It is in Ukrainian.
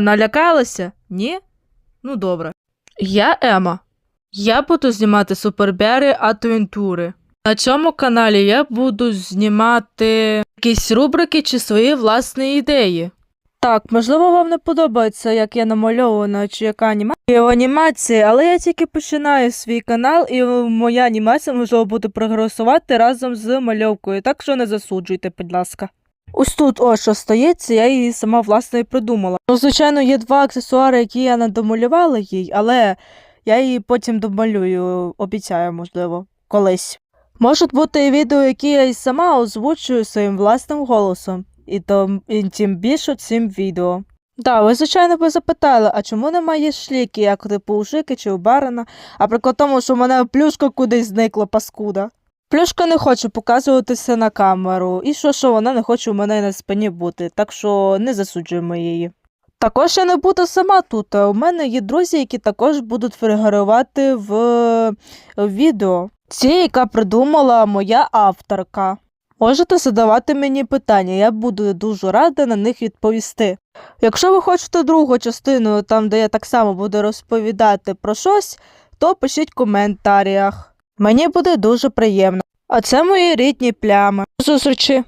налякалася? Ні? Ну добре. Я Ема. Я буду знімати супербери адвентури. На цьому каналі я буду знімати якісь рубрики чи свої власні ідеї. Так, можливо, вам не подобається, як я намальована чи яка анімація в анімації, але я тільки починаю свій канал, і моя анімація можливо буде прогресувати разом з мальовкою, так що не засуджуйте, будь ласка. Ось тут ось що стоїться, я її сама власне і придумала. Ну, звичайно, є два аксесуари, які я не домалювала їй, але я її потім домалюю, обіцяю, можливо, колись. Можуть бути і відео, які я й сама озвучую своїм власним голосом, і, то, і тим більше цим відео. Да, ви, звичайно, би запитали, а чому немає шліки, як типу у Жики чи у Барана, а при тому, що в мене плюшка кудись зникла, паскуда. Плюшка не хоче показуватися на камеру, і що, що вона не хоче у мене на спині бути, так що не засуджуємо її. Також я не буду сама тут. У мене є друзі, які також будуть фігурувати в в відео. Ці, яка придумала моя авторка. Можете задавати мені питання, я буду дуже рада на них відповісти. Якщо ви хочете другу частину, там де я так само буду розповідати про щось, то пишіть в коментарях. Мені буде дуже приємно. А це мої рідні плями. Зустрічі!